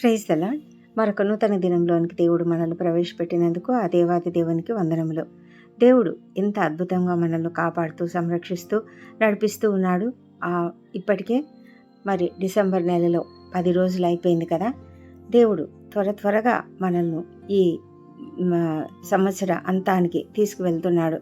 Praise అలా మరొక నూతన దినంలోనికి దేవుడు మనల్ని ప్రవేశపెట్టినందుకు ఆ దేవాది దేవునికి వందనములు. దేవుడు ఇంత అద్భుతంగా మనల్ని కాపాడుతూ సంరక్షిస్తూ నడిపిస్తూ ఉన్నాడు. ఆ ఇప్పటికే మరి డిసెంబర్ నెలలో పది రోజులు అయిపోయింది కదా. దేవుడు త్వర త్వరగా మనల్ని ఈ సంవత్సర అంతానికి తీసుకువెళ్తున్నాడు.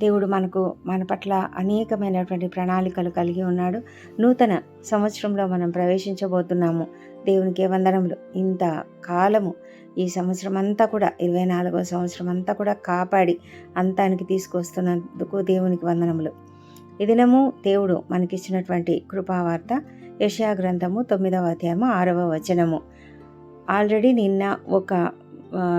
దేవుడు మనకు మన పట్ల అనేకమైనటువంటి ప్రణాళికలు కలిగి ఉన్నాడు. నూతన సంవత్సరంలో మనం ప్రవేశించబోతున్నాము. దేవునికి వందనములు. ఇంత కాలము ఈ సంవత్సరం అంతా కూడా ఇరవై నాలుగో సంవత్సరం అంతా కూడా కాపాడి అంతానికి తీసుకొస్తున్నందుకు దేవునికి వందనములు. ఈ దినము దేవుడు మనకిచ్చినటువంటి కృపావార్త యషయా గ్రంథము తొమ్మిదవ అధ్యాయము ఆరవ వచనము. ఆల్రెడీ నిన్న ఒక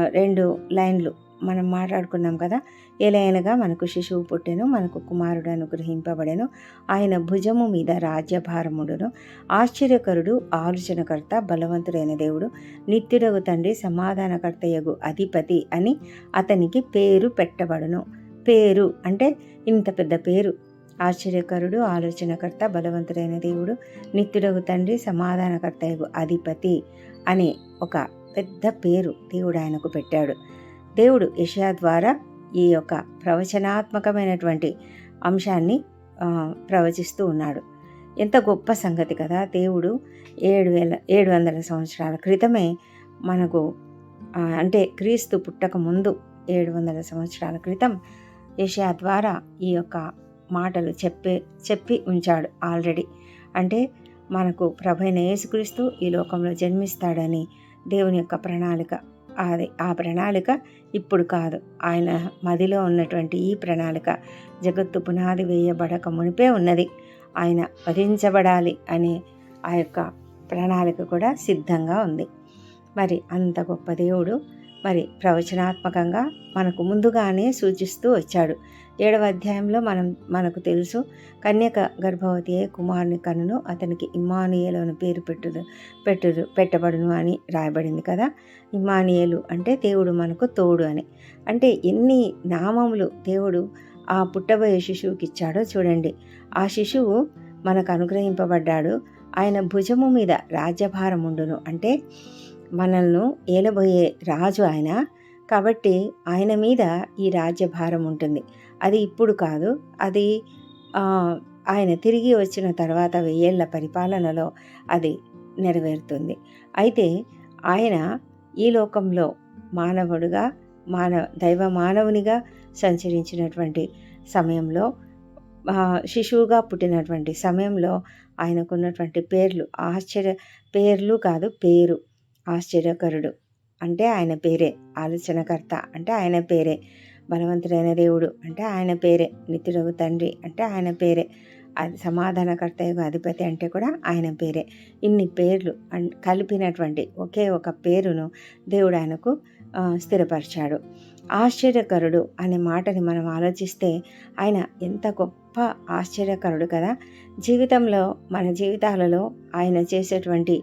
రెండు లైన్లు మనం మాట్లాడుకున్నాం కదా. ఎలయనగా మనకు శిశువు పుట్టెను మనకు కుమారుడు అనుగ్రహింపబడెను ఆయన భుజము మీద రాజ్యభారముడును. ఆశ్చర్యకరుడు ఆలోచనకర్త బలవంతుడైన దేవుడు. నిత్యుడగు తండ్రి సమాధానకర్తయగు అధిపతి అని అతనికి పేరు పెట్టబడును. పేరు అంటే ఇంత పెద్ద పేరు. ఆశ్చర్యకరుడు ఆలోచనకర్త బలవంతుడైన దేవుడు. నిత్యుడగు తండ్రి సమాధానకర్తయగు అధిపతి అనే ఒక పెద్ద పేరు దేవుడు ఆయనకు పెట్టాడు. దేవుడు యషయా ద్వారా ఈ యొక్క ప్రవచనాత్మకమైనటువంటి అంశాన్ని ప్రవచిస్తూ ఉన్నాడు. ఎంత గొప్ప సంగతి కదా! దేవుడు ఏడు వేల ఏడు వందల సంవత్సరాల క్రితమే మనకు అంటే క్రీస్తు పుట్టక ముందు ఏడు వందల సంవత్సరాల క్రితం యషయా ద్వారా ఈ యొక్క మాటలు చెప్పే చెప్పి ఉంచాడు ఆల్రెడీ. అంటే మనకు ప్రభైన యేసుక్రీస్తు ఈ లోకంలో జన్మిస్తాడని దేవుని యొక్క ప్రణాళిక అది ఆ ప్రణాళిక ఇప్పుడు కాదు. ఆయన మదిలో ఉన్నటువంటి ఈ ప్రణాళిక జగత్తు పునాది వేయబడక మునిపే ఉన్నది. ఆయన వధించబడాలి అనే ఆ యొక్క ప్రణాళిక కూడా సిద్ధంగా ఉంది. మరి అంత గొప్ప దేవుడు మరి ప్రవచనాత్మకంగా మనకు ముందుగానే సూచిస్తూ వచ్చాడు. ఏడవ అధ్యాయంలో మనం మనకు తెలుసు కన్యక గర్భవతి అయ్యే కుమారుని కనును అతనికి ఇమానియేలు అని పేరు పెట్టుదు పెట్టుదు పెట్టబడును అని రాయబడింది కదా. ఇమానియేలు అంటే దేవుడు మనకు తోడు అని. అంటే ఎన్ని నామములు దేవుడు ఆ పుట్టబోయే శిశువుకి ఇచ్చాడో చూడండి. ఆ శిశువు మనకు అనుగ్రహింపబడ్డాడు. ఆయన భుజము మీద రాజ్యభారం ఉండును. అంటే మనల్ని ఏలబోయే రాజు ఆయన. కాబట్టి ఆయన మీద ఈ రాజ్యభారం ఉంటుంది. అది ఇప్పుడు కాదు. అది ఆయన తిరిగి వచ్చిన తర్వాత వెయ్యేళ్ళ పరిపాలనలో అది నెరవేరుతుంది. అయితే ఆయన ఈ లోకంలో మానవుడుగా మానవ దైవ మానవునిగా సంచరించినటువంటి సమయంలో శిశువుగా పుట్టినటువంటి సమయంలో ఆయనకున్నటువంటి పేర్లు ఆశ్చర్య పేర్లు కాదు పేరు. ఆశ్చర్యకరుడు. అంటే ఆయన పేరే. ఆలోచనకర్త. అంటే ఆయన పేరే. బలవంతుడైన దేవుడు. అంటే ఆయన పేరే. నిత్యుడగు తండ్రి. అంటే ఆయన పేరే. అది సమాధానకర్త యొక్క అధిపతి అంటే కూడా ఆయన పేరే. ఇన్ని పేర్లు కలిపినటువంటి ఒకే ఒక పేరును దేవుడు ఆయనకు స్థిరపరిచాడు. ఆశ్చర్యకరుడు అనే మాటని మనం ఆలోచిస్తే ఆయన ఎంత గొప్ప ఆశ్చర్యకరుడు కదా! జీవితంలో మన జీవితాలలో ఆయన చేసేటువంటి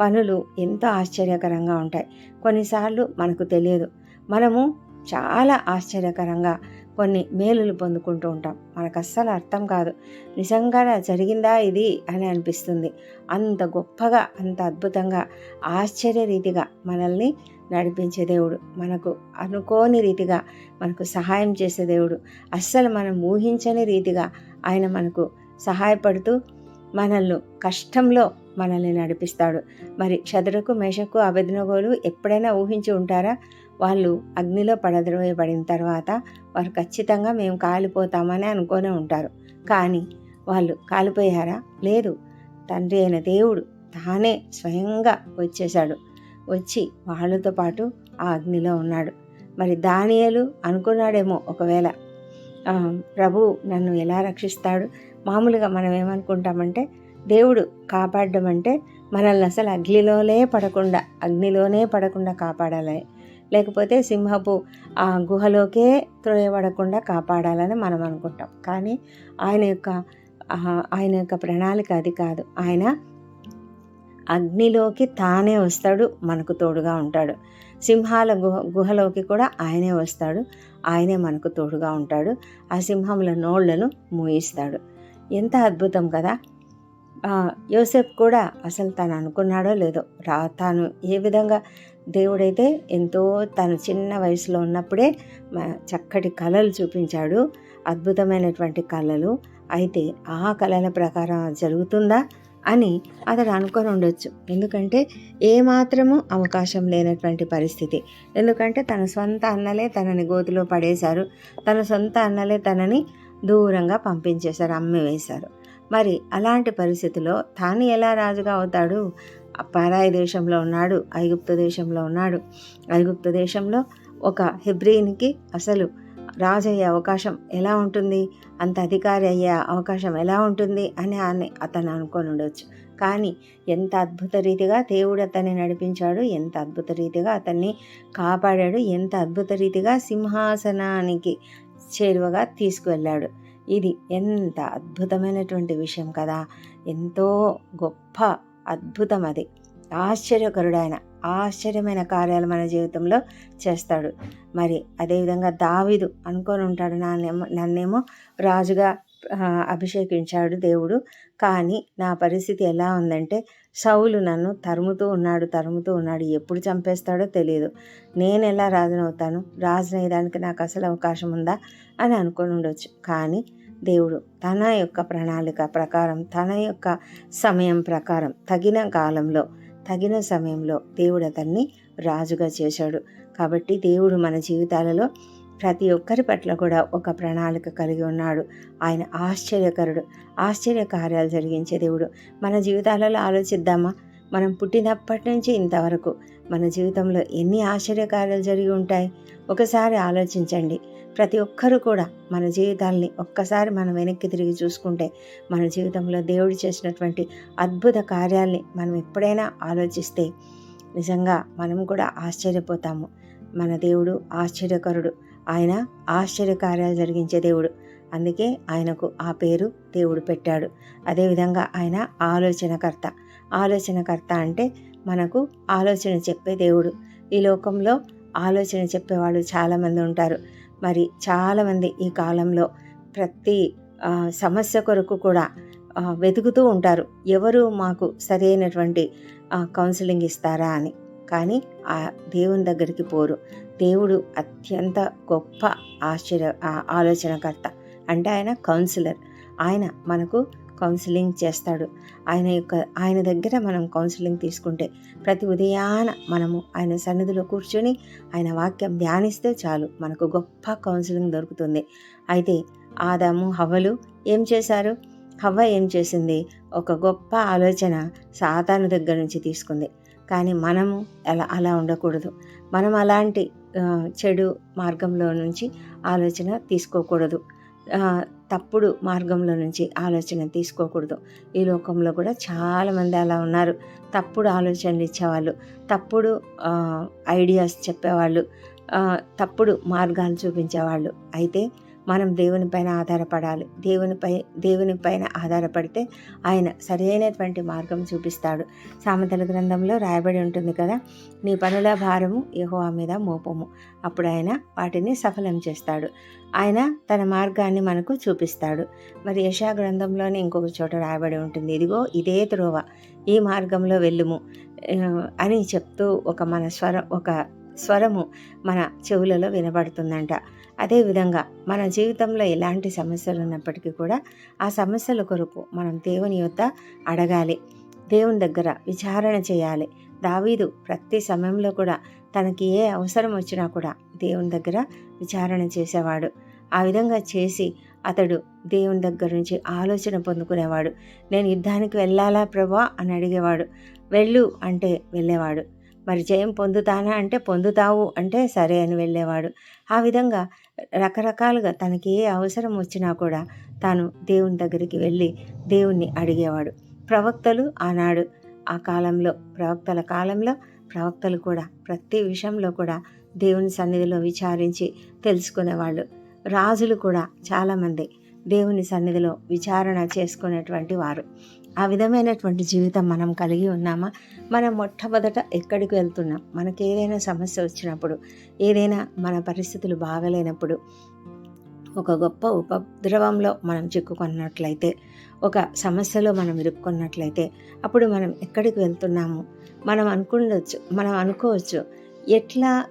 పనులు ఎంతో ఆశ్చర్యకరంగా ఉంటాయి. కొన్నిసార్లు మనకు తెలియదు. మనము చాలా ఆశ్చర్యకరంగా కొన్ని మేలులు పొందుకుంటూ ఉంటాం. మనకు అస్సలు అర్థం కాదు. నిజంగా జరిగిందా ఇది అని అనిపిస్తుంది. అంత గొప్పగా అంత అద్భుతంగా ఆశ్చర్య రీతిగా మనల్ని నడిపించే దేవుడు. మనకు అనుకోని రీతిగా మనకు సహాయం చేసే దేవుడు. అస్సలు మనం ఊహించని రీతిగా ఆయన మనకు సహాయపడుతూ మనల్ని కష్టంలో మనల్ని నడిపిస్తాడు. మరి చదురకు మేషకు అభిజ్ఞగోలు ఎప్పుడైనా ఊహించి ఉంటారా? వాళ్ళు అగ్నిలో పడద్రోయబడిన తర్వాత వారు ఖచ్చితంగా మేము కాలిపోతామని అనుకొని ఉంటారు. కానీ వాళ్ళు కాలిపోయారా? లేదు. తండ్రి అయిన దేవుడు తానే స్వయంగా వచ్చేశాడు. వచ్చి వాళ్ళతో పాటు ఆ అగ్నిలో ఉన్నాడు. మరి దానియలు అనుకున్నాడేమో ఒకవేళ. ప్రభు నన్ను ఎలా రక్షిస్తాడు? మామూలుగా మనం ఏమనుకుంటామంటే దేవుడు కాపాడడం అంటే మనల్ని అసలు అగ్నిలోనే పడకుండా అగ్నిలోనే పడకుండా కాపాడాలి. లేకపోతే సింహపు ఆ గుహలోకే త్రోయబడకుండా కాపాడాలని మనం అనుకుంటాం. కానీ ఆయన యొక్క ఆయన యొక్క ప్రణాళిక అది కాదు. ఆయన అగ్నిలోకి తానే వస్తాడు మనకు తోడుగా ఉంటాడు. సింహాల గుహ గుహలోకి కూడా ఆయనే వస్తాడు ఆయనే మనకు తోడుగా ఉంటాడు. ఆ సింహముల నోళ్ళను మూయిస్తాడు. ఎంత అద్భుతం కదా! యోసేఫ్ కూడా అసలు తను అనుకున్నాడో లేదో రా తాను ఏ విధంగా దేవుడైతే ఎంతో తను చిన్న వయసులో ఉన్నప్పుడే చక్కటి కళలు చూపించాడు అద్భుతమైనటువంటి కళలు. అయితే ఆ కళల ప్రకారం జరుగుతుందా అని అతడు అనుకొని ఉండొచ్చు. ఎందుకంటే ఏమాత్రము అవకాశం లేనటువంటి పరిస్థితి. ఎందుకంటే తన సొంత అన్నలే తనని గోతిలో పడేశారు. తన సొంత అన్నలే తనని దూరంగా పంపించేశారు అమ్మి వేశారు. మరి అలాంటి పరిస్థితిలో తాను ఎలా రాజుగా అవుతాడు? ఆ పరాయి దేశంలో ఉన్నాడు ఐగుప్తు దేశంలో ఉన్నాడు. ఐగుప్తు దేశంలో ఒక హెబ్రియన్కి అసలు రాజు అయ్యే అవకాశం ఎలా ఉంటుంది? అంత అధికారి అయ్యే అవకాశం ఎలా ఉంటుంది? అని అని అతను అనుకొని ఉండొచ్చు. కానీ ఎంత అద్భుత రీతిగా దేవుడు అతన్ని నడిపించాడు ఎంత అద్భుత రీతిగా అతన్ని కాపాడాడు ఎంత అద్భుత రీతిగా సింహాసనానికి చేరువగా తీసుకువెళ్ళాడు. ఇది ఎంత అద్భుతమైనటువంటి విషయం కదా. ఎంతో గొప్ప అద్భుతం అది. ఆశ్చర్యకరుడు ఆయన ఆశ్చర్యమైన కార్యాలు మన జీవితంలో చేస్తాడు. మరి అదేవిధంగా దావీదు అనుకొని ఉంటాడు నాన్నేమో నన్నేమో రాజుగా అభిషేకించాడు దేవుడు. కానీ నా పరిస్థితి ఎలా ఉందంటే సౌలు నన్ను తరుముతూ ఉన్నాడు తరుముతూ ఉన్నాడు. ఎప్పుడు చంపేస్తాడో తెలియదు నేను ఎలా రాజునవుతాను? రాజునయ్యడానికి నాకు అసలు అవకాశం ఉందా? అని అనుకొని ఉండొచ్చు. కానీ దేవుడు తన యొక్క ప్రణాళిక ప్రకారం తన యొక్క సమయం ప్రకారం తగిన కాలంలో తగిన సమయంలో దేవుడు అతన్ని రాజుగా చేశాడు. కాబట్టి దేవుడు మన జీవితాలలో ప్రతి ఒక్కరి పట్ల కూడా ఒక ప్రణాళిక కలిగి ఉన్నాడు. ఆయన ఆశ్చర్యకరుడు. ఆశ్చర్య కార్యాలు జరిగించే దేవుడు. మన జీవితాలలో ఆలోచిద్దామా? మనం పుట్టినప్పటి నుంచి ఇంతవరకు మన జీవితంలో ఎన్ని ఆశ్చర్యకార్యాలు జరిగి ఉంటాయి? ఒకసారి ఆలోచించండి. ప్రతి ఒక్కరూ కూడా మన జీవితాల్ని ఒక్కసారి మనం వెనక్కి తిరిగి చూసుకుంటే మన జీవితంలో దేవుడు చేసినటువంటి అద్భుత కార్యాల్ని మనం ఎప్పుడైనా ఆలోచిస్తే నిజంగా మనం కూడా ఆశ్చర్యపోతాము. మన దేవుడు ఆశ్చర్యకరుడు. ఆయన ఆశ్చర్యకార్యాలు జరిగించే దేవుడు. అందుకే ఆయనకు ఆ పేరు దేవుడు పెట్టాడు. అదేవిధంగా ఆయన ఆలోచనకర్త. ఆలోచనకర్త అంటే మనకు ఆలోచన చెప్పే దేవుడు. ఈ లోకంలో ఆలోచన చెప్పేవాళ్ళు చాలామంది ఉంటారు. మరి చాలామంది ఈ కాలంలో ప్రతి సమస్య కొరకు కూడా వెతుకుతూ ఉంటారు. ఎవరు మాకు సరైనటువంటి కౌన్సిలింగ్ ఇస్తారా అని. కానీ ఆ దేవుని దగ్గరికి పోరు. దేవుడు అత్యంత గొప్ప ఆశ్చర్య ఆలోచనకర్త. అంటే ఆయన కౌన్సిలర్. ఆయన మనకు కౌన్సిలింగ్ చేస్తాడు. ఆయన యొక్క ఆయన దగ్గర మనం కౌన్సిలింగ్ తీసుకుంటే ప్రతి ఉదయాన మనము ఆయన సన్నిధిలో కూర్చొని ఆయన వాక్యం ధ్యానిస్తే చాలు. మనకు గొప్ప కౌన్సిలింగ్ దొరుకుతుంది. అయితే ఆదాము హవ్వలు ఏం చేశారు? హవ్వ ఏం చేసింది? ఒక గొప్ప ఆలోచన సాతాను దగ్గర నుంచి తీసుకుంది. కానీ మనము అలా అలా ఉండకూడదు. మనం అలాంటి చెడు మార్గంలో నుంచి ఆలోచన తీసుకోకూడదు. తప్పుడు మార్గంలో నుంచి ఆలోచన తీసుకోకూడదు. ఈ లోకంలో కూడా చాలామంది అలా ఉన్నారు. తప్పుడు ఆలోచనలు ఇచ్చేవాళ్ళు తప్పుడు ఐడియాస్ చెప్పేవాళ్ళు తప్పుడు మార్గాలు చూపించేవాళ్ళు. అయితే మనం దేవుని పైన ఆధారపడాలి. దేవునిపై దేవుని పైన ఆధారపడితే ఆయన సరైనటువంటి మార్గం చూపిస్తాడు. సామెతల గ్రంథంలో రాయబడి ఉంటుంది కదా నీ పనుల భారము యహోవా మీద మోపము. అప్పుడు ఆయన వాటిని సఫలం చేస్తాడు. ఆయన తన మార్గాన్ని మనకు చూపిస్తాడు. మరి యశా గ్రంథంలోనే ఇంకొక చోట రాయబడి ఉంటుంది ఇదిగో ఇదే త్రోవ. ఈ మార్గంలో వెళ్ళుము. అని చెప్తూ ఒక మన స్వరం ఒక స్వరము మన చెవులలో వినబడుతుందంట. అదేవిధంగా మన జీవితంలో ఎలాంటి సమస్యలు ఉన్నప్పటికీ కూడా ఆ సమస్యల కొరకు మనం దేవుని యొక్క అడగాలి. దేవుని దగ్గర విచారణ చేయాలి. దావీదు ప్రతి సమయంలో కూడా తనకి ఏ అవసరం వచ్చినా కూడా దేవుని దగ్గర విచారణ చేసేవాడు. ఆ విధంగా చేసి అతడు దేవుని దగ్గర నుంచి ఆలోచన పొందుకునేవాడు. నేను యుద్ధానికి వెళ్ళాలా ప్రభా? అని అడిగేవాడు. వెళ్ళు అంటే వెళ్ళేవాడు. మరి జయం పొందుతానా అంటే పొందుతావు అంటే సరే అని వెళ్ళేవాడు. ఆ విధంగా రకరకాలుగా తనకి ఏ అవసరం వచ్చినా కూడా తాను దేవుని దగ్గరికి వెళ్ళి దేవుణ్ణి అడిగేవాడు. ప్రవక్తలు ఆనాడు ఆ కాలంలో ప్రవక్తల కాలంలో ప్రవక్తలు కూడా ప్రతి విషయంలో కూడా దేవుని సన్నిధిలో విచారించి తెలుసుకునేవాళ్ళు. రాజులు కూడా చాలామంది దేవుని సన్నిధిలో విచారణ చేసుకునేటువంటి వారు. ఆ విధమైనటువంటి జీవితం మనం కలిగి ఉన్నామా? మనం మొట్టమొదట ఎక్కడికి వెళ్తున్నాం? మనకి ఏదైనా సమస్య వచ్చినప్పుడు ఏదైనా మన పరిస్థితులు బాగలేనప్పుడు ఒక గొప్ప ఉపద్రవంలో మనం చిక్కుకున్నట్లయితే ఒక సమస్యలో మనం ఇరుక్కున్నట్లయితే అప్పుడు మనం ఎక్కడికి వెళ్తున్నాము? మనం అనుకుండొచ్చు మనం అనుకోవచ్చు ఎట్లా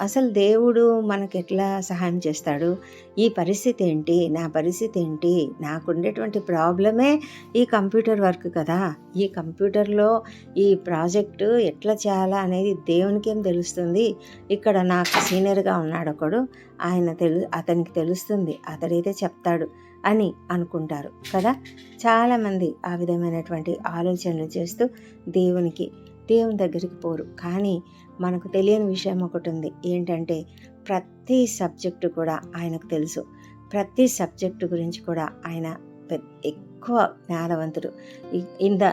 అసలు దేవుడు మనకు ఎట్లా సహాయం చేస్తాడు? ఈ పరిస్థితి ఏంటి? నా పరిస్థితి ఏంటి? నాకు ఉండేటువంటి ప్రాబ్లమే ఈ కంప్యూటర్ వర్క్ కదా. ఈ కంప్యూటర్లో ఈ ప్రాజెక్టు ఎట్లా చేయాలా అనేది దేవునికి ఏం తెలుస్తుంది? ఇక్కడ నాకు సీనియర్గా ఉన్నాడు ఒకడు. ఆయన తెలు అతనికి తెలుస్తుంది. అతడైతే చెప్తాడు అని అనుకుంటారు కదా. చాలామంది ఆ విధమైనటువంటి ఆలోచనలు చేస్తూ దేవునికి దేవుని దగ్గరికి పోరు. కానీ మనకు తెలియని విషయం ఒకటి ఉంది ఏంటంటే ప్రతి సబ్జెక్టు కూడా ఆయనకు తెలుసు. ప్రతి సబ్జెక్టు గురించి కూడా ఆయన పెద్ద ఎక్కువ జ్ఞానవంతుడు. ఇంత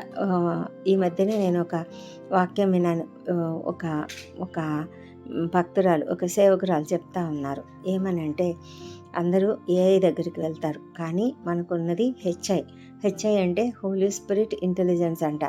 ఈ మధ్యనే నేను ఒక వాక్యం విన్నాను. ఒక ఒక భక్తురాలు ఒక సేవకురాలు చెప్తా ఉన్నారు. ఏమనంటే అందరూ ఏఐ దగ్గరికి వెళ్తారు. కానీ మనకున్నది హెచ్ఐ. హెచ్ఐ అంటే హోలీ స్పిరిట్ ఇంటెలిజెన్స్ అంట.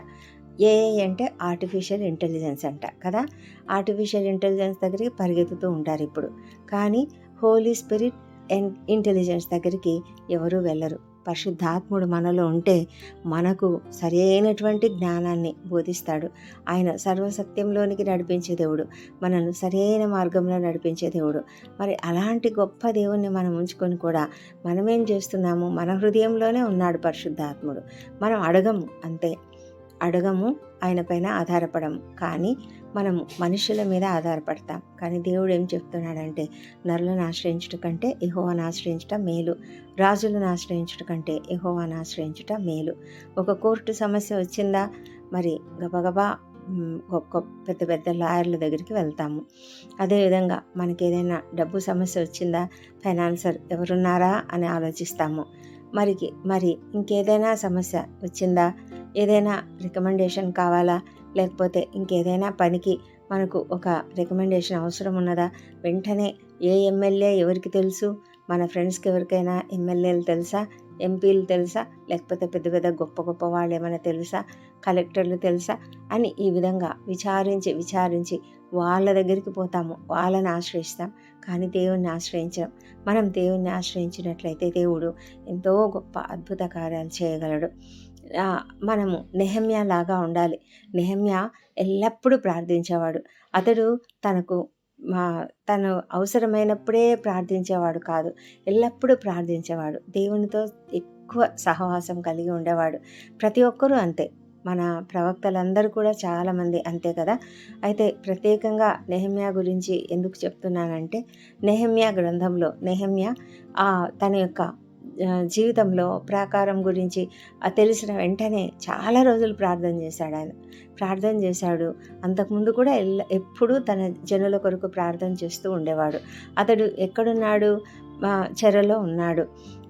ఏఐ అంటే ఆర్టిఫిషియల్ ఇంటెలిజెన్స్ అంట కదా? ఆర్టిఫిషియల్ ఇంటెలిజెన్స్ దగ్గరికి పరిగెత్తుతూ ఉంటారు ఇప్పుడు. కానీ హోలీ స్పిరిట్ ఎన్ ఇంటెలిజెన్స్ దగ్గరికి ఎవరూ వెళ్ళరు. పరిశుద్ధాత్ముడు మనలో ఉంటే మనకు సరైనటువంటి జ్ఞానాన్ని బోధిస్తాడు. ఆయన సర్వసత్యంలోనికి నడిపించే దేవుడు మనల్ని సరైన మార్గంలో నడిపించే దేవుడు. మరి అలాంటి గొప్ప దేవుణ్ణి మనం ఉంచుకొని కూడా మనమేం చేస్తున్నాము? మన హృదయంలోనే ఉన్నాడు పరిశుద్ధాత్ముడు. మనం అడగము అంతే. అడగము ఆయన పైన ఆధారపడము. కానీ మనం మనుషుల మీద ఆధారపడతాం. కానీ దేవుడు ఏం చెప్తున్నాడంటే నరులను ఆశ్రయించట కంటే ఎహోవాను ఆశ్రయించట మేలు. రాజులను ఆశ్రయించట కంటే ఎహోవాను ఆశ్రయించట మేలు. ఒక కోర్టు సమస్య వచ్చిందా? మరి గబగబా మ్, గొప్ప పెద్ద పెద్ద లాయర్ల దగ్గరికి వెళ్తాము. అదేవిధంగా మనకి ఏదైనా డబ్బు సమస్య వచ్చిందా? ఫైనాన్సర్ ఎవరున్నారా? అని ఆలోచిస్తాము. మరికి మరి ఇంకేదైనా సమస్య వచ్చిందా? ఏదైనా రికమెండేషన్ కావాలా? లేకపోతే ఇంకేదైనా పనికి మనకు ఒక రికమెండేషన్ అవసరం ఉన్నదా? వెంటనే ఏ ఎమ్మెల్యే ఎవరికి తెలుసు? మన ఫ్రెండ్స్కి ఎవరికైనా ఎమ్మెల్యేలు తెలుసా? ఎంపీలు తెలుసా? లేకపోతే పెద్ద పెద్ద గొప్ప గొప్ప వాళ్ళు ఏమైనా తెలుసా? కలెక్టర్లు తెలుసా? అని ఈ విధంగా విచారించి విచారించి వాళ్ళ దగ్గరికి పోతాము. వాళ్ళని ఆశ్రయిస్తాం. కానీ దేవుణ్ణి ఆశ్రయించడం మనం దేవుణ్ణి ఆశ్రయించినట్లయితే దేవుడు ఎంతో గొప్ప అద్భుత కార్యాలు చేయగలడు. మనము నెహమ్య లాగా ఉండాలి. నెహమ్య ఎల్లప్పుడూ ప్రార్థించేవాడు. అతడు తనకు తను అవసరమైనప్పుడే ప్రార్థించేవాడు కాదు. ఎల్లప్పుడూ ప్రార్థించేవాడు. దేవునితో ఎక్కువ సహవాసం కలిగి ఉండేవాడు. ప్రతి ఒక్కరూ అంతే. మన ప్రవక్తలందరూ కూడా చాలామంది అంతే కదా? అయితే ప్రత్యేకంగా నెహమ్యా గురించి ఎందుకు చెప్తున్నానంటే నెహమ్యా గ్రంథంలో నెహమ్యా తన యొక్క జీవితంలో ప్రాకారం గురించి తెలిసిన వెంటనే చాలా రోజులు ప్రార్థన చేశాడు ఆయన. ప్రార్థన చేశాడు. అంతకుముందు కూడా ఎప్పుడూ తన జనుల కొరకు ప్రార్థన చేస్తూ ఉండేవాడు. అతడు ఎక్కడున్నాడు? చెరలో ఉన్నాడు.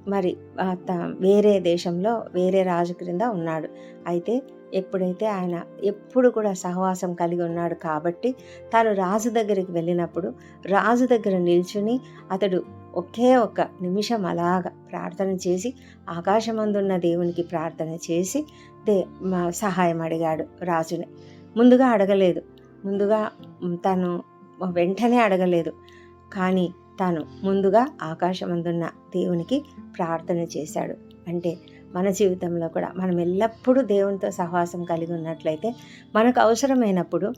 మరి త- వేరే దేశంలో వేరే రాజు క్రింద ఉన్నాడు. అయితే ఎప్పుడైతే ఆయన ఎప్పుడు కూడా సహవాసం కలిగి ఉన్నాడు కాబట్టి తాను రాజు దగ్గరికి వెళ్ళినప్పుడు రాజు దగ్గర నిల్చుని అతడు ఒకే ఒక్క నిమిషం అలాగ ప్రార్థన చేసి ఆకాశమందున్న దేవునికి ప్రార్థన చేసి దే మా- సహాయం అడిగాడు రాజుని. ముందుగా అడగలేదు. ముందుగా తను వెంటనే అడగలేదు. కానీ తాను ముందుగా ఆకాశమందున్న దేవునికి ప్రార్థన చేశాడు. అంటే మన జీవితంలో కూడా మనం ఎల్లప్పుడూ దేవునితో సహవాసం కలిగి ఉన్నట్లయితే మనకు అవసరమైనప్పుడు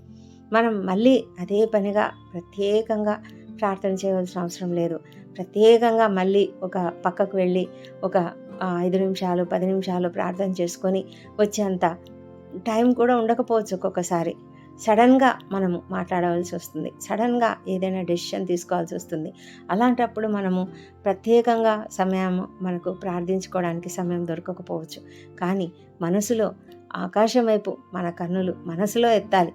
మనం మళ్ళీ అదే పనిగా ప్రత్యేకంగా ప్రార్థన చేయవలసిన అవసరం లేదు. ప్రత్యేకంగా మళ్ళీ ఒక పక్కకు వెళ్ళి ఒక ఐదు నిమిషాలు పది నిమిషాలు ప్రార్థన చేసుకొని వచ్చేంత టైం కూడా ఉండకపోవచ్చు ఒక్కొక్కసారి. సడన్గా మనము మాట్లాడవలసి వస్తుంది. సడన్గా ఏదైనా డెసిషన్ తీసుకోవాల్సి వస్తుంది. అలాంటప్పుడు మనము ప్రత్యేకంగా సమయం మనకు ప్రార్థించుకోవడానికి సమయం దొరకకపోవచ్చు. కానీ మనసులో ఆకాశం వైపు మన కన్నులు మనసులో ఎత్తాలి.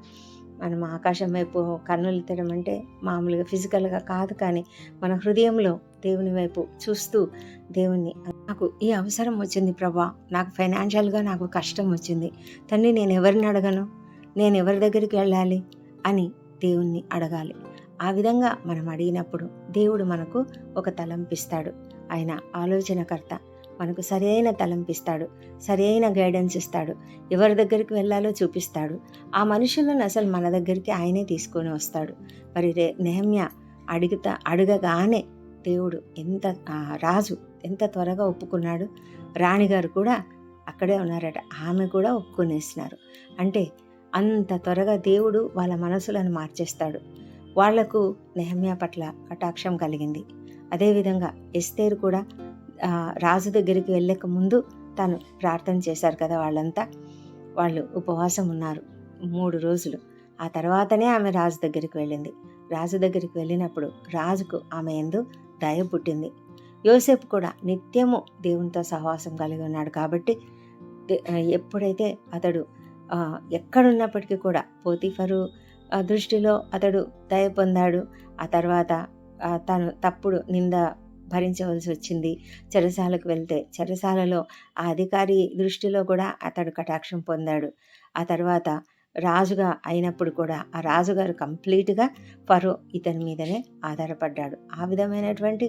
మనం ఆకాశం వైపు కన్నులు తెరమంటే అంటే మామూలుగా ఫిజికల్గా కాదు కానీ మన హృదయంలో దేవుని వైపు చూస్తూ దేవుణ్ణి నాకు ఈ అవసరం వచ్చింది ప్రభా. నాకు ఫైనాన్షియల్గా నాకు కష్టం వచ్చింది. తండ్రి నేను ఎవరిని అడగను? నేను ఎవరి దగ్గరికి వెళ్ళాలి? అని దేవుణ్ణి అడగాలి. ఆ విధంగా మనం అడిగినప్పుడు దేవుడు మనకు ఒక తలంపిస్తాడు. ఆయన ఆలోచనకర్త మనకు సరైన తలంపిస్తాడు సరైన గైడెన్స్ ఇస్తాడు ఎవరి దగ్గరికి వెళ్ళాలో చూపిస్తాడు. ఆ మనుషులను అసలు మన దగ్గరికి ఆయనే తీసుకొని వస్తాడు. మరి రే నెహమ్య అడుగుతా అడగగానే దేవుడు ఎంత రాజు ఎంత త్వరగా ఒప్పుకున్నాడు? రాణిగారు కూడా అక్కడే ఉన్నారట ఆమె కూడా ఒప్పుకునేసినారు. అంటే అంత త్వరగా దేవుడు వాళ్ళ మనసులను మార్చేస్తాడు. వాళ్ళకు నెహమ్యా పట్ల కటాక్షం కలిగింది. అదేవిధంగా ఎస్తేరు కూడా రాజు దగ్గరికి వెళ్ళక ముందు తను ప్రార్థన చేశారు కదా వాళ్ళంతా. వాళ్ళు ఉపవాసం ఉన్నారు మూడు రోజులు. ఆ తర్వాతనే ఆమె రాజు దగ్గరికి వెళ్ళింది. రాజు దగ్గరికి వెళ్ళినప్పుడు రాజుకు ఆమె ఎందు దయ పుట్టింది. యోసేపు కూడా నిత్యము దేవునితో సహవాసం కలిగి ఉన్నాడు కాబట్టి ఎప్పుడైతే అతడు ఎక్కడున్నప్పటికీ కూడా పోతిఫరు దృష్టిలో అతడు దయ పొందాడు ఆ తర్వాత తను తప్పుడు నింద భరించవలసి వచ్చింది చెరసాలకు వెళ్తే చెరసాలలో ఆ అధికారి దృష్టిలో కూడా అతడు కటాక్షం పొందాడు. ఆ తర్వాత రాజుగా అయినప్పుడు కూడా ఆ రాజుగారు కంప్లీట్గా ఫరో ఇతని మీదనే ఆధారపడ్డాడు. ఆ విధమైనటువంటి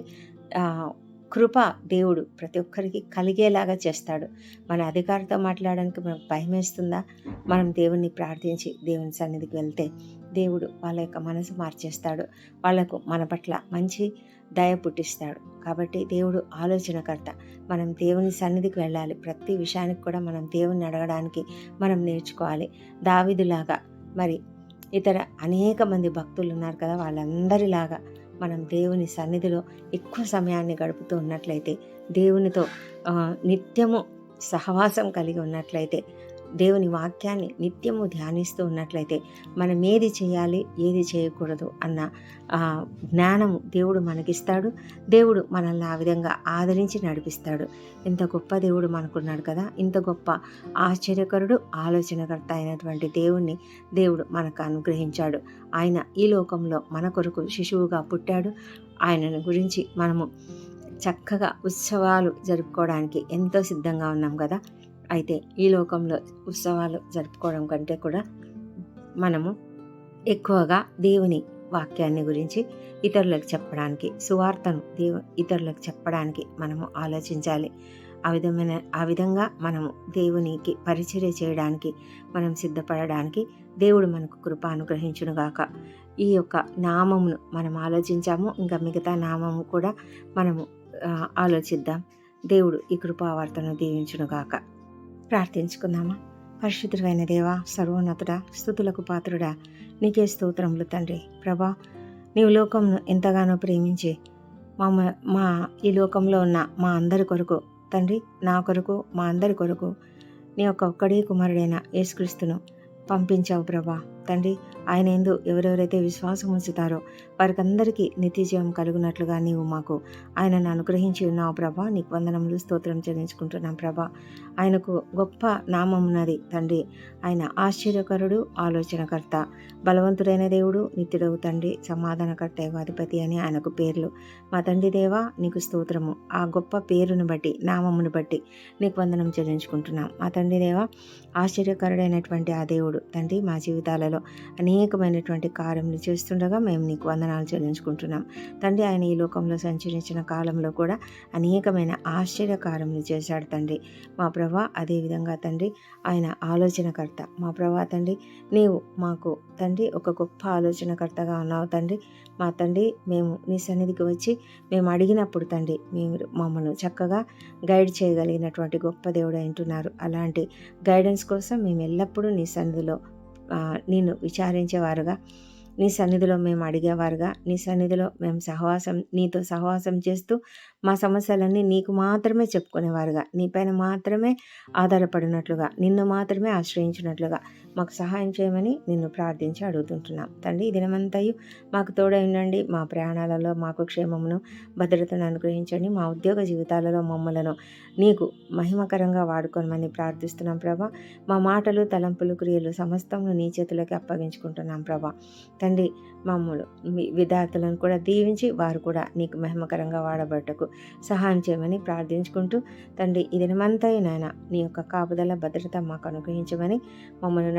కృప దేవుడు ప్రతి ఒక్కరికి కలిగేలాగా చేస్తాడు. మన అధికారితో మాట్లాడడానికి మనకు భయం వేస్తుందా మనం దేవుణ్ణి ప్రార్థించి దేవుని సన్నిధికి వెళ్తే దేవుడు వాళ్ళ యొక్క మనసు మార్చేస్తాడు. వాళ్ళకు మన పట్ల మంచి దయ పుట్టిస్తాడు. కాబట్టి దేవుడు ఆలోచనకర్త. మనం దేవుని సన్నిధికి వెళ్ళాలి. ప్రతి విషయానికి కూడా మనం దేవుని అడగడానికి మనం నేర్చుకోవాలి. దావిదులాగా మరి ఇతర అనేక మంది భక్తులు ఉన్నారు కదా వాళ్ళందరిలాగా మనం దేవుని సన్నిధిలో ఎక్కువ సమయాన్ని గడుపుతూ ఉన్నట్లయితే దేవునితో నిత్యము సహవాసం కలిగి ఉన్నట్లయితే దేవుని వాక్యాన్ని నిత్యము ధ్యానిస్తూ ఉన్నట్లయితే మనం ఏది చేయాలి ఏది చేయకూడదు అన్న జ్ఞానము దేవుడు మనకిస్తాడు. దేవుడు మనల్ని ఆ విధంగా ఆదరించి నడిపిస్తాడు. ఇంత గొప్ప దేవుడు మనకున్నాడు కదా ఇంత గొప్ప ఆశ్చర్యకరుడు ఆలోచనకర్త అయినటువంటి దేవుణ్ణి దేవుడు మనకు అనుగ్రహించాడు. ఆయన ఈ లోకంలో మన కొరకు శిశువుగా పుట్టాడు. ఆయనను గురించి మనము చక్కగా ఉత్సవాలు జరుపుకోవడానికి ఎంతో సిద్ధంగా ఉన్నాం కదా. అయితే ఈ లోకంలో ఉత్సవాలు జరుపుకోవడం కంటే కూడా మనము ఎక్కువగా దేవుని వాక్యాన్ని గురించి ఇతరులకు చెప్పడానికి సువార్తను దేవు ఇతరులకు చెప్పడానికి మనము ఆలోచించాలి. ఆ విధమైన ఆ విధంగా మనము దేవునికి పరిచర్య చేయడానికి మనం సిద్ధపడడానికి దేవుడు మనకు కృప అనుగ్రహించునుగాక ఈ యొక్క నామమును మనం ఆలోచించాము ఇంకా మిగతా నామము కూడా మనము ఆలోచిద్దాం. దేవుడు ఈ కృపావార్తను దీవించునుగాక ప్రార్థించుకుందామా? పరిశుద్ధుడైన దేవా సర్వోన్నతుడా స్థుతులకు పాత్రుడా నీకే స్తోత్రములు తండ్రి. ప్రభా నీవు లోకంను ఎంతగానో ప్రేమించి మా మా ఈ లోకంలో ఉన్న మా అందరి కొరకు తండ్రి నా కొరకు మా అందరి కొరకు నీ యొక్క ఒక్కడే కుమారుడైన యేసుక్రీస్తును పంపించావు ప్రభా. తండ్రి ఆయన ఎందు ఎవరెవరైతే విశ్వాసం ఉంచుతారో వారికందరికీ నిత్యజీవం కలుగునట్లుగా నీవు మాకు. ఆయనను అనుగ్రహించి ఉన్నావు ప్రభా. నీకు వందనములు స్తోత్రం చెల్లించుకుంటున్నాం ప్రభా. ఆయనకు గొప్ప నామం ఉన్నది తండ్రి. ఆయన ఆశ్చర్యకరుడు ఆలోచనకర్త. బలవంతుడైన దేవుడు నిత్యుడవు తండ్రి సమాధానకర్త అధిపతి అని ఆయనకు పేర్లు. మా తండ్రి దేవా నీకు స్తోత్రము. ఆ గొప్ప పేరును బట్టి నామమును బట్టి నీకు వందనం చెల్లించుకుంటున్నాం. మా తండ్రి దేవా ఆశ్చర్యకరుడైనటువంటి ఆ దేవుడు తండ్రి మా జీవితాలలో అనేకమైనటువంటి కార్యములు చేస్తుండగా మేము నీకు వందనాలు చెల్లించుకుంటున్నాం. తండ్రి ఆయన ఈ లోకంలో సంచరించిన కాలంలో కూడా అనేకమైన ఆశ్చర్య కార్యములు చేశాడు తండ్రి. మా ప్రభా అదేవిధంగా తండ్రి ఆయన ఆలోచనకర్త. మా ప్రభా తండ్రి నీవు మాకు తండ్రి ఒక గొప్ప ఆలోచనకర్తగా ఉన్నావు తండ్రి. మా తండ్రి మేము నీ సన్నిధికి వచ్చి మేము అడిగినప్పుడు తండ్రి మీరు మమ్మల్ని చక్కగా గైడ్ చేయగలిగినటువంటి గొప్ప దేవుడు అంటున్నారు అలాంటి గైడెన్స్ కోసం మేము ఎల్లప్పుడూ నీ సన్నిధిలో నిన్ను విచారించేవారుగా. నీ సన్నిధిలో మేము అడిగేవారుగా. నీ సన్నిధిలో మేము సహవాసం నీతో సహవాసం చేస్తూ మా సమస్యలన్నీ నీకు మాత్రమే చెప్పుకునేవారుగా. నీపైన మాత్రమే ఆధారపడినట్లుగా నిన్ను మాత్రమే ఆశ్రయించినట్లుగా. మాకు సహాయం చేయమని నిన్ను ప్రార్థించి అడుగుతుంటున్నాం. తండ్రి ఈ దినమంతయు మాకు తోడై ఉండండి మా ప్రయాణాలలో మాకు క్షేమమును భద్రతను అనుగ్రహించండి. మా ఉద్యోగ జీవితాలలో మమ్మలను నీకు మహిమకరంగా వాడుకోమని ప్రార్థిస్తున్నాం ప్రభా. మా మాటలు తలంపులు క్రియలు సమస్తమును నీ చేతులకి అప్పగించుకుంటున్నాం ప్రభా. తండ్రి మమ్మల్ని విద్యార్థులను కూడా దీవించి వారు కూడా నీకు మహిమకరంగా వాడబట్టకు సహాయం చేయమని ప్రార్థించుకుంటూ తండ్రి ఈ దినమంతయు నాయన నీ యొక్క కాపుదల భద్రత మాకు అనుగ్రహించమని మమ్మల్ని